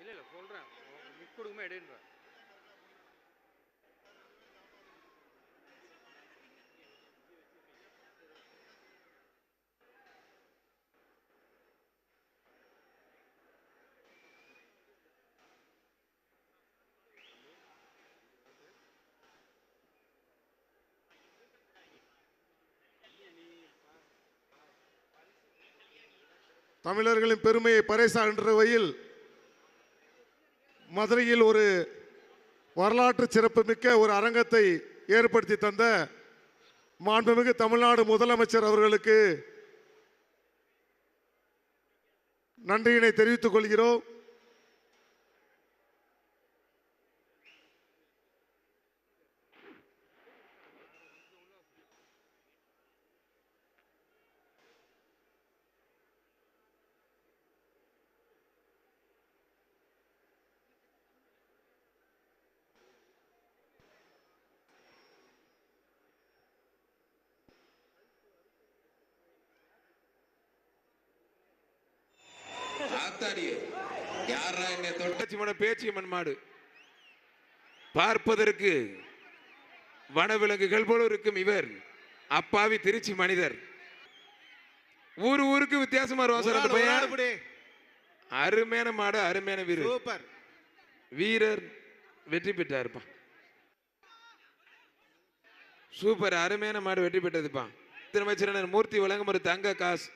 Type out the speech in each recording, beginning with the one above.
இல்லை இல்லை சொல்கிறேன் மிக் கொடுக்குமே எடுன்ற தமிழர்களின் பெருமையை பறைசான்ற வகையில் மதுரையில் ஒரு வரலாற்று சிறப்புமிக்க ஒரு அரங்கத்தை ஏற்படுத்தி தந்த மாண்புமிகு தமிழ்நாடு முதலமைச்சர் அவர்களுக்கு நன்றியினை தெரிவித்துக் கொள்கிறோம். யாரா பார்ப்பதற்கு வனவிலங்குகள் போல இருக்கும் இவர். அப்பாவி திருச்சி மனிதர். ஊரு ஊருக்கு வித்தியாசமா அந்த பையன்? அருமையான மாடு அருமையான வீரர். சூப்பர். வீரர் வெற்றி பெற்றாருப்பா. சூப்பர் அருமையான மாடு வெற்றி பெற்றதுப்பா. திருமச்சரனர் மூர்த்தி வழங்கும் ஒரு தங்க காசு.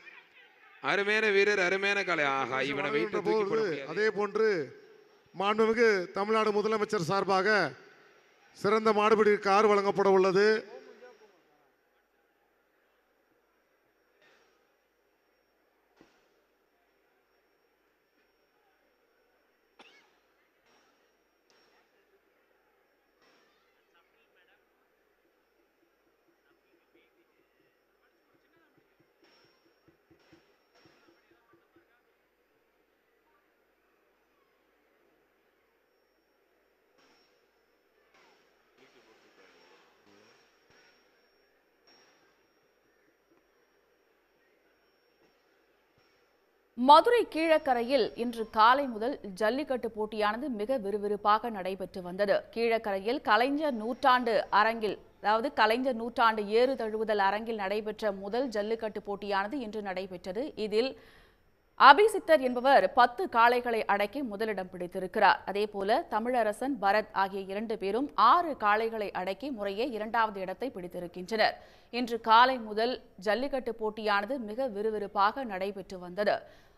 அருமையான வீரர் அருமையான கலை ஆஹா இவனை வழங்குகின்ற தூக்கி போட போது முடியாது. அதே போன்று மாண்புமிகு தமிழ்நாடு முதலமைச்சர் சார்பாக சிறந்த மாடுபிடி கார் வழங்கப்பட உள்ளது மதுரை கீழக்கரையில் இன்று காலை முதல் ஜல்லிக்கட்டு போட்டியானது மிக விறுவிறுப்பாக நடைபெற்று வந்தது. கீழக்கரையில் கலைஞர் நூற்றாண்டு அரங்கில் அதாவது கலைஞர் நூற்றாண்டு ஏறு தழுவுதல் அரங்கில் நடைபெற்ற முதல் ஜல்லிக்கட்டு போட்டியானது இன்று நடைபெற்றது. இதில் அபிசித்தர் என்பவர் பத்து காளைகளை அடக்கி முதலிடம் பிடித்திருக்கிறார். அதேபோல தமிழரசன் பரத் ஆகிய இரண்டு பேரும் ஆறு காளைகளை அடக்கி முறையே இரண்டாவது இடத்தை பிடித்திருக்கின்றனர். இன்று காலை முதல் ஜல்லிக்கட்டு போட்டியானது மிக விறுவிறுப்பாக நடைபெற்று வந்தது.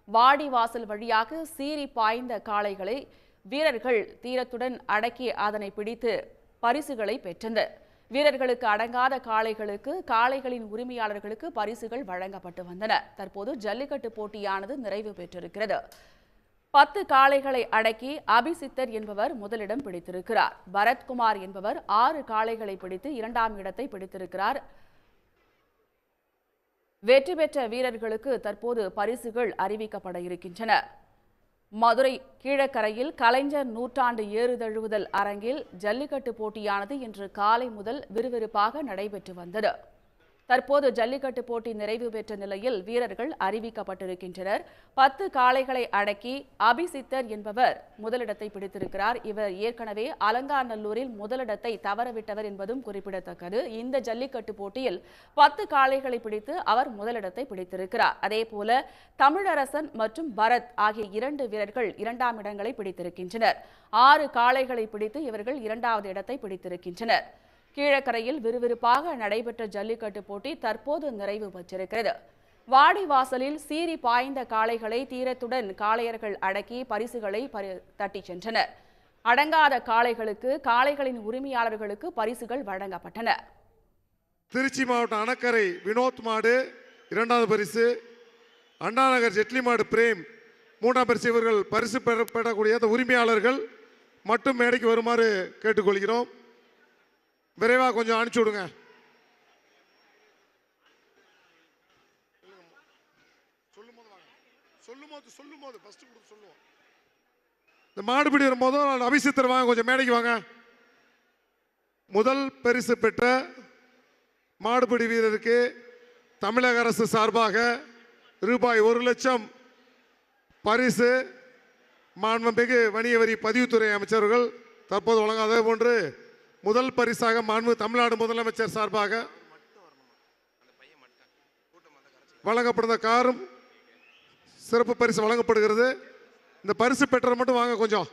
வாடிவாசல் வழியாக சீறி பாய்ந்த காளைகளை வீரர்கள் தீரத்துடன் அடக்கி அதனை பிடித்து பரிசுகளை பெற்றனர் வீரர்களுக்கு அடங்காத காளைகளுக்கு காளைகளின் உரிமையாளர்களுக்கு பரிசுகள் வழங்கப்பட்டு வந்தன. தற்போது ஜல்லிக்கட்டு போட்டியானது நிறைவு பெற்றிருக்கிறது. பத்து காளைகளை அடக்கி அபிசித்தர் என்பவர் முதலிடம் பிடித்திருக்கிறார். பரத்குமார் என்பவர் ஆறு காளைகளை பிடித்து இரண்டாம் இடத்தை பிடித்திருக்கிறார். வெற்றி பெற்ற வீரர்களுக்கு தற்போது பரிசுகள் அறிவிக்கப்பட இருக்கின்றன. மதுரை கீழக்கரையில் கலைஞர் நூற்றாண்டு ஏறுதழுவுதல் அரங்கில் ஜல்லிக்கட்டு போட்டியானது இன்று காலை முதல் விறுவிறுப்பாக நடைபெற்று வந்தது. தற்போது ஜல்லிக்கட்டு போட்டி நிறைவு பெற்ற நிலையில் வீரர்கள் அறிவிக்கப்பட்டிருக்கின்றனர். பத்து காளைகளை அடக்கி அபிசித்தர் என்பவர் முதலிடத்தை பிடித்திருக்கிறார். இவர் ஏற்கனவே அலங்காநல்லூரில் முதலிடத்தை தவறவிட்டவர் என்பதும் குறிப்பிடத்தக்கது. இந்த ஜல்லிக்கட்டு போட்டியில் பத்து காளைகளை பிடித்து அவர் முதலிடத்தை பிடித்திருக்கிறார். அதேபோல தமிழரசன் மற்றும் பரத் ஆகிய இரண்டு வீரர்கள் இரண்டாம் இடங்களை பிடித்திருக்கின்றனர். ஆறு காளைகளை பிடித்து இவர்கள் இரண்டாவது இடத்தை பிடித்திருக்கின்றனர். கீழக்கரையில் விறுவிறுப்பாக நடைபெற்ற ஜல்லிக்கட்டு போட்டி தற்போது நிறைவு பெற்றிருக்கிறது. வாடிவாசலில் சீறி பாய்ந்த காளைகளை தீரத்துடன் காளையர்கள் அடக்கி பரிசுகளை பரி- தட்டிச் சென்றனர். அடங்காத காளைகளுக்கு காளைகளின் உரிமையாளர்களுக்கு பரிசுகள் வழங்கப்பட்டன. திருச்சி மாவட்டம் அணக்கரை வினோத் மாடு இரண்டாவது பரிசு. அண்ணாநகர் ஜெட்லி மாடு பிரேம் மூன்றாம் பரிசு. இவர்கள் பரிசு பெறப்படக்கூடிய அந்த உரிமையாளர்கள் மட்டும் மேடைக்கு வருமாறு கேட்டுக்கொள்கிறோம். விரைவாக கொஞ்சம் அனுப்பிச்சி விடுங்க. சொல்லும்போது சொல்லும்போது ஃபர்ஸ்ட் கொடுத்து சொல்லுவோம். இந்த மாடுபிடி வரும்போதும் அபிசித்தர் வாங்க கொஞ்சம் மேடைக்கு வாங்க. முதல் பரிசு பெற்ற மாடுபிடி வீரருக்கு தமிழக அரசு சார்பாக ரூபாய் ஒரு லட்சம் பரிசு. மாண்புமிகு வணிக வரி பதிவுத்துறை அமைச்சர்கள் தற்போது வழங்காத போன்று முதல் பரிசாக மாண்பு தமிழ்நாடு முதலமைச்சர் சார்பாக வழங்கப்படுந்த காரும் சிறப்பு பரிசு வழங்கப்படுகிறது. இந்த பரிசு பெற்றவர் மட்டும் வாங்க கொஞ்சம்.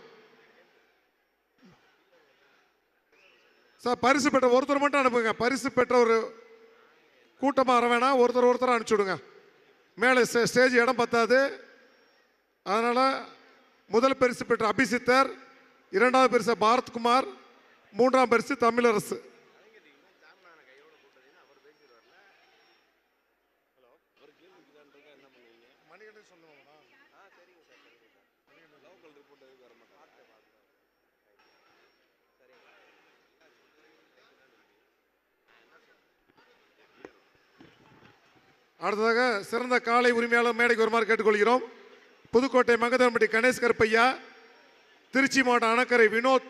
சார் பரிசு பெற்ற ஒருத்தர் மட்டும் அனுப்புங்க. பரிசு பெற்ற ஒரு கூட்டமாக வர வேணாம். ஒருத்தர் ஒருத்தர் அனுப்பிச்சி விடுங்க. மேலே ஸ்டே- ஸ்டேஜ் இடம் பத்தாது. அதனால் முதல் பரிசு பெற்ற அபிசித்தர் இரண்டாவது பரிசு பாரத்குமார் மூன்றாம் பரிசு தமிழரசு. அடுத்ததாக சிறந்த காலை உரிமையாளர் மேடைக்கு வருமாறு கேட்டுக்கொள்கிறோம். புதுக்கோட்டை மகதம்பட்டி கணேஷ் கருப்பையா திருச்சி மாவட்டம் அணக்கரை வினோத்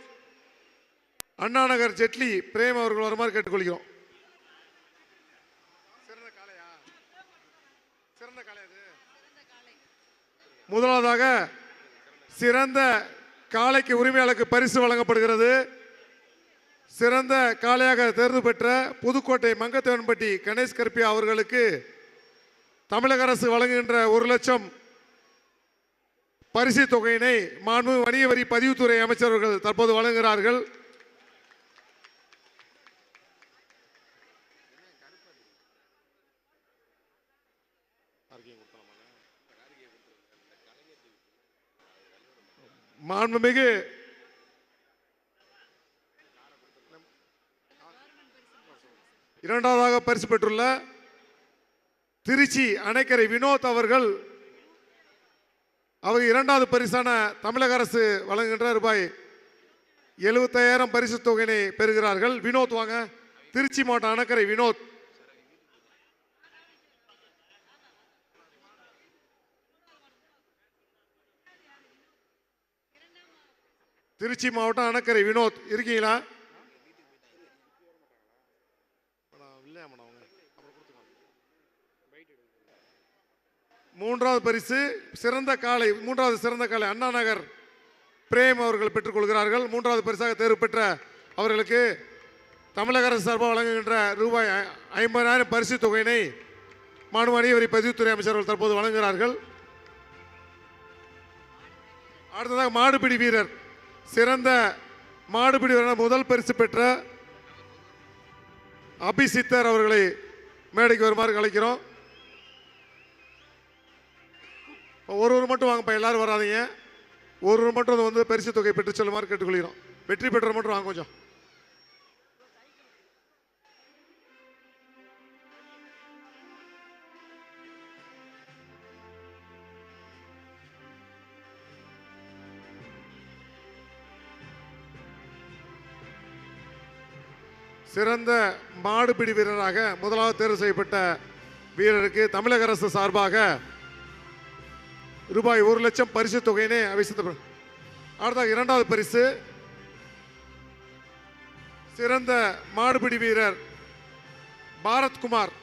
அண்ணாநகர் ஜெட்லி பிரேம் அவர்கள் வருமாறு கேட்டுக்கொள்கிறோம்? முதலாவதாக சிறந்த காளைக்கு உரிமையாளருக்கு பரிசு வழங்கப்படுகிறது. சிறந்த காளையாக தேர்வு பெற்ற புதுக்கோட்டை மங்கத்தேவன்பட்டி கணேஷ் கருப்பியா அவர்களுக்கு தமிழக அரசு வழங்குகின்ற ஒரு லட்சம் பரிசு தொகையினை மாண்பு வணிக வரி பதிவுத்துறை அமைச்சர்கள் தற்போது வழங்குகிறார்கள். மாண்புமிகு இரண்டாவதாக பரிசு பெற்றுள்ள திருச்சி அணைக்கரை வினோத் அவர்கள் அவர் இரண்டாவது பரிசான தமிழக அரசு வழங்குகின்ற ரூபாய் எழுபத்தாயிரம் பரிசு தொகையினை பெறுகிறார்கள். வினோத் வாங்க திருச்சி மாவட்டம் அணைக்கரை வினோத். திருச்சி மாவட்டம் அணக்கரை. வினோத் இருக்கீங்களா? மூன்றாவது பரிசு சிறந்த காலை மூன்றாவது சிறந்த காலை அண்ணா நகர். பிரேம் அவர்கள் பெற்றுக்கொள்கிறார்கள் மூன்றாவது பரிசாக தேர்வு பெற்ற அவர்களுக்கு தமிழக அரசு சார்பாக வழங்குகின்ற ரூபாய் ஐ- ஐம்பதாயிரம் பரிசு தொகையினை மாநில வரி பதிவுத்துறை அமைச்சர்கள் தற்போது வழங்குகிறார்கள். அடுத்ததாக மாடுபிடி வீரர். சிறந்த மாடுபிடி முதல் பரிசு பெற்ற அபிசித்தர் அவர்களை மேடைக்கு வருமாறு கலைக்கிறோம் ஒரு ஒரு மட்டும் வாங்கப்பா எல்லாரும் வராதீங்க. ஒரு ஒரு மட்டும் வந்து பரிசு தொகை பெற்று செல்லுமாறு கேட்டுக்கொள்கிறோம். வெற்றி பெற்றவர் மட்டும் வாங்க கொஞ்சம். சிறந்த மாடுபிடி வீரராக முதலாவது தேர்வு செய்யப்பட்ட வீரருக்கு தமிழக அரசு சார்பாக ரூபாய் ஒரு லட்சம் பரிசு தொகையினை அவிசித்த அடுத்த இரண்டாவது பரிசு. சிறந்த மாடுபிடி வீரர் பாரத்குமார்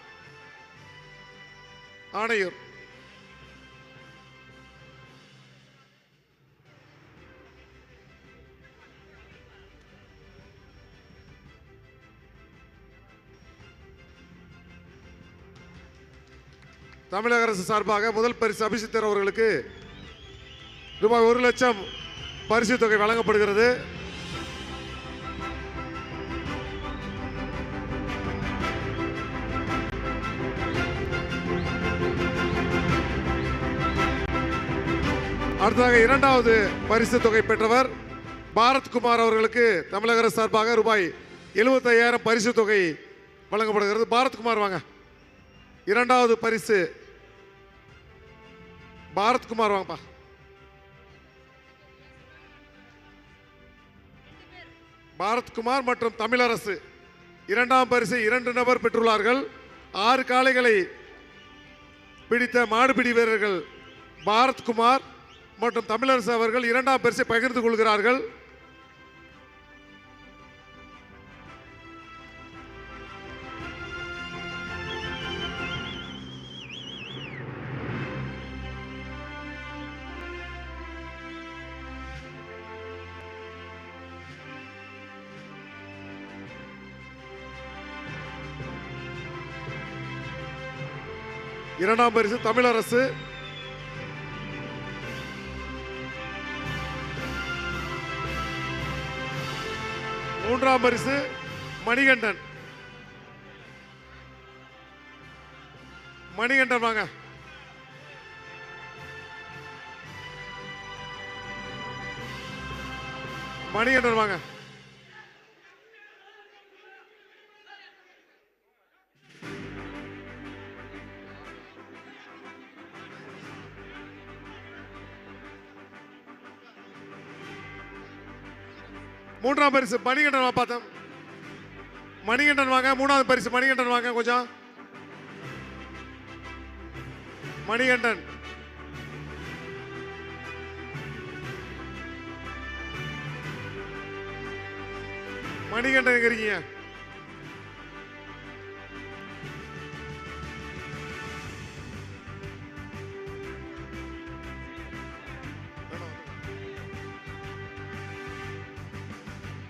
ஆணையூர். தமிழக அரசு சார்பாக முதல் பரிசு அபிஷித்தர் அவர்களுக்கு ரூபாய் ஒரு லட்சம் பரிசு தொகை வழங்கப்படுகிறது. அடுத்ததாக இரண்டாவது பரிசு தொகை பெற்றவர் பாரத்குமார் அவர்களுக்கு தமிழக அரசு சார்பாக ரூபாய் எழுபத்தையாயிரம் பரிசு தொகை வழங்கப்படுகிறது. பாரத்குமார் வாங்க. இரண்டாவது பரிசு பாரத்குமார் வாங்கப்பா. பாரத்குமார் மற்றும் தமிழரசு இரண்டாம் பரிசு இரண்டு நபர் பெற்றுள்ளார்கள். ஆறு காளைகளை பிடித்த மாடுபிடி வீரர்கள் பாரத்குமார் மற்றும் தமிழரசு அவர்கள் இரண்டாம் பரிசை பகிர்ந்து கொள்கிறார்கள். இரண்டாம் பரிசு தமிழரசு மூன்றாம் பரிசு மணிகண்டன். மணிகண்டன் வாங்க. மணிகண்டன் வாங்க. மூன்றாம் பரிசு மணிகண்டன் வா பார்த்தோம். மணிகண்டன் வாங்க மூணாவது பரிசு மணிகண்டன் வாங்க கொஞ்சம். மணிகண்டன். மணிகண்டன் எங்க இருக்கீங்க?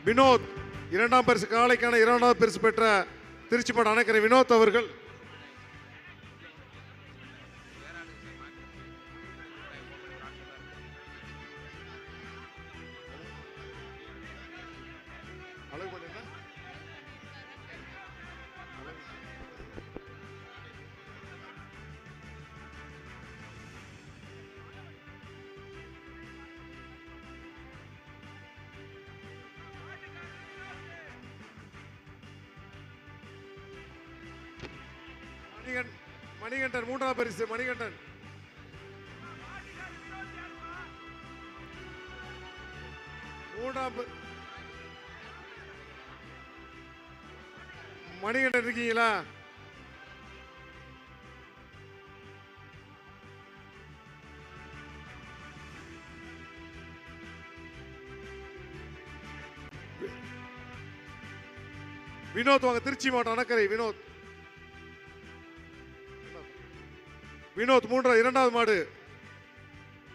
வினோத் இரண்டாம் பரிசு காலைக்கான இரண்டாவது பரிசு பெற்ற திருச்சிப்பட அணைக்கரை வினோத் அவர்கள். மணிகண்டன் மணிகண்டன் மூன்றாம் பரிசு மணிகண்டன். மூன்றாம் மணிகண்டன் இருக்கீங்களா? வினோத் வாங்க திருச்சி மாவட்டம் அணக்கரை வினோத். வினோத் மூன்றாவது இரண்டாவது மாடு.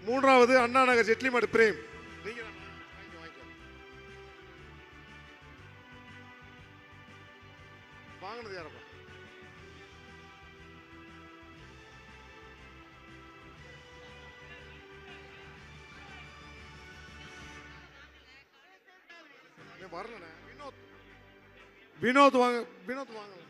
மூன்றாவது அண்ணா நகர் ஜெட்லி மாடு பிரேம். நீங்க வாங்கினது யாரப்பா? வரலண்ணே. வினோத். வினோத் வாங்க வினோத் வாங்க.